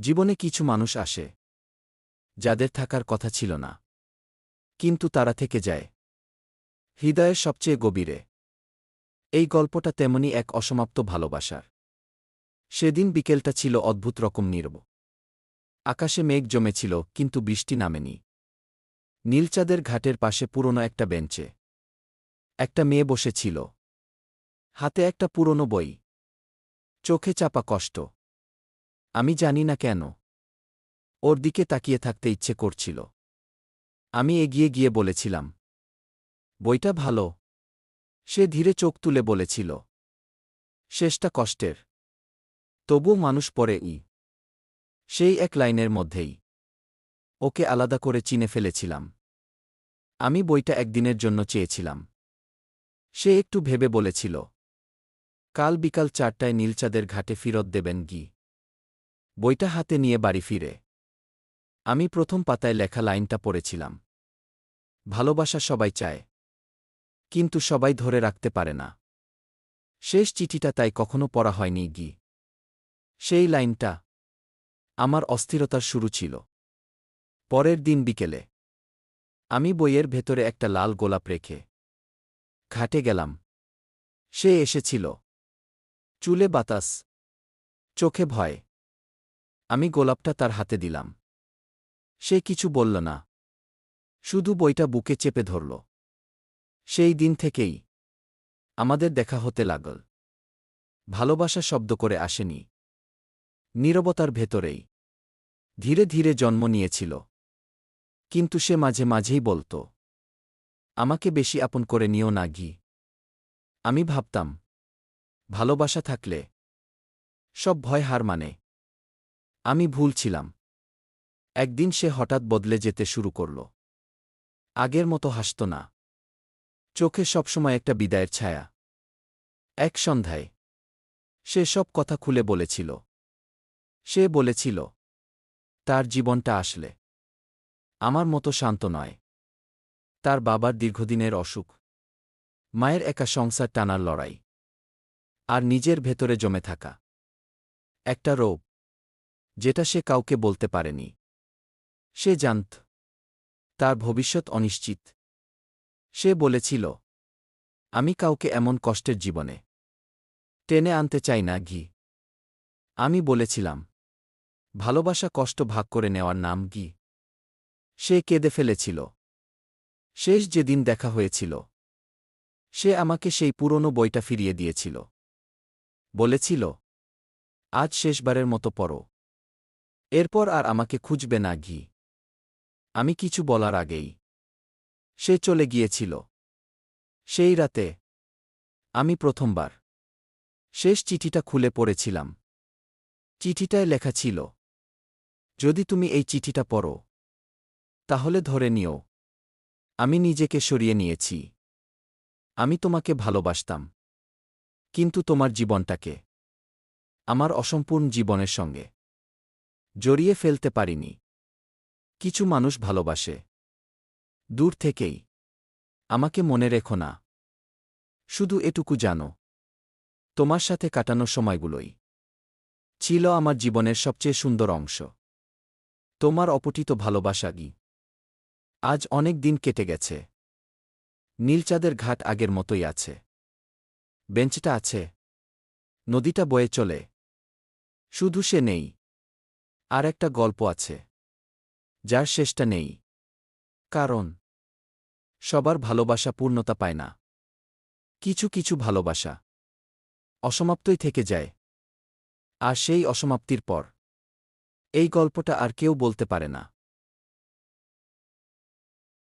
জীবনে কিছু মানুষ আসে, যাদের থাকার কথা ছিল না। কিন্তু তারা থেকে যায়। হৃদয়ের সবচেয়ে গভীরে। এই গল্পটা তেমনি এক অসমাপ্ত ভালোবাসার। সেদিন বিকেলটা ছিল অদ্ভুত রকম নীরব। আকাশে মেঘ জমেছিল, কিন্তু বৃষ্টি নামেনি। নীলচাঁদের ঘাটের পাশে পুরনো একটা বেঞ্চে। একটা মেয়ে বসেছিল। হাতে একটা পুরনো বই। চোখে চাপা কষ্ট। আমি জানি না কেন। ওর দিকে তাকিয়ে থাকতে ইচ্ছে করছিল। আমি এগিয়ে গিয়ে বলেছিলাম, বইটা ভালো। সে ধীরে চোখ তুলে বলেছিল, শেষটা কষ্টের। তবু মানুষ পড়ে ই। সেই এক লাইনের মধ্যেই। ওকে আলাদা করে চিনে ফেলেছিলাম। আমি বইটা একদিনের জন্য চেয়েছিলাম। সে একটু ভেবে বলেছিল, কাল বিকাল চারটায় নীলচাঁদের ঘাটে ফিরত দেবেন গি। বইটা হাতে নিয়ে বাড়ি ফিরে। আমি প্রথম পাতায় লেখা লাইনটা পড়েছিলাম। ভালোবাসা সবাই চায়, কিন্তু সবাই ধরে রাখতে পারে না। শেষ চিঠিটা তাই কখনো পড়া হয়নি, গি। সেই লাইনটা আমার অস্থিরতার শুরু ছিল। পরের দিন বিকেলে আমি বইয়ের ভেতরে একটা লাল গোলাপ রেখে ঘাটে গেলাম। সে এসেছিল। চুলে বাতাস, চোখে ভয়। আমি গোলাপটা তার হাতে দিলাম। সে কিছু বলল না। শুধু বইটা বুকে চেপে ধরল। সেই দিন থেকেই আমাদের দেখা হতে লাগল। ভালোবাসা শব্দ করে আসেনি। নীরবতার ভেতরেই ধীরে ধীরে জন্ম নিয়েছিল। কিন্তু সে মাঝে মাঝেই বলত, আমাকে বেশি আপন করে নিও না, ঘি। আমি ভাবতাম, ভালোবাসা থাকলে সব ভয় হার মানে। আমি ভুল ছিলাম। একদিন সে হঠাৎ বদলে যেতে শুরু করল। আগের মতো হাসত না। চোখে সবসময় একটা বিদায়ের ছায়া। এক সন্ধ্যায়। সে সব কথা খুলে বলেছিল। সে বলেছিল, তার জীবনটা আসলে। আমার মতো শান্ত নয়। তার বাবার দীর্ঘদিনের অসুখ। মায়ের একা সংসার টানার লড়াই। আর নিজের ভেতরে জমে থাকা। একটা রোগ। যেটা সে কাউকে বলতে পারেনি। সে জানত। তার ভবিষ্যৎ অনিশ্চিত। সে বলেছিল, আমি কাউকে এমন কষ্টের জীবনে টেনে আনতে চাই না, ঘি। আমি বলেছিলাম, ভালোবাসা কষ্ট ভাগ করে নেওয়ার নাম ঘি। সে কেঁদে ফেলেছিল। শেষ যেদিন দেখা হয়েছিল, সে আমাকে সেই পুরনো বইটা ফিরিয়ে দিয়েছিল। বলেছিল, আজ শেষবারের মতো পড়ো। এরপর আর আমাকে খুঁজবে না ঘি। আমি কিছু বলার আগেই। সে চলে গিয়েছিল। সেই রাতে আমি প্রথমবার। শেষ চিঠিটা খুলে পড়েছিলাম। চিঠিটায় লেখা ছিল, যদি তুমি এই চিঠিটা পড়ো, তাহলে ধরে নিও, আমি নিজেকে সরিয়ে নিয়েছি। আমি তোমাকে ভালোবাসতাম, কিন্তু তোমার জীবনটাকে, আমার অসম্পূর্ণ জীবনের সঙ্গে। জড়িয়ে ফেলতে পারিনি। কিছু মানুষ ভালোবাসে। দূর থেকেই। আমাকে মনে রেখো না। শুধু এটুকু জানো। তোমার সাথে কাটানো সময়গুলোই। ছিল আমার জীবনের সবচেয়ে সুন্দর অংশ। তোমার অপটিত ভালোবাসা গি আজ অনেক দিন কেটে গেছে। নীলচাঁদের ঘাট আগের মতোই আছে। বেঞ্চটা আছে। নদীটা বয়ে চলে। শুধু সে নেই। আর একটা গল্প আছে। যার শেষটা নেই। কারণ, সবার ভালোবাসা পূর্ণতা পায় না। কিছু কিছু ভালোবাসা অসমাপ্তই থেকে যায়। আর সেই অসমাপ্তির পর, এই গল্পটা আর কেউ বলতে পারে না।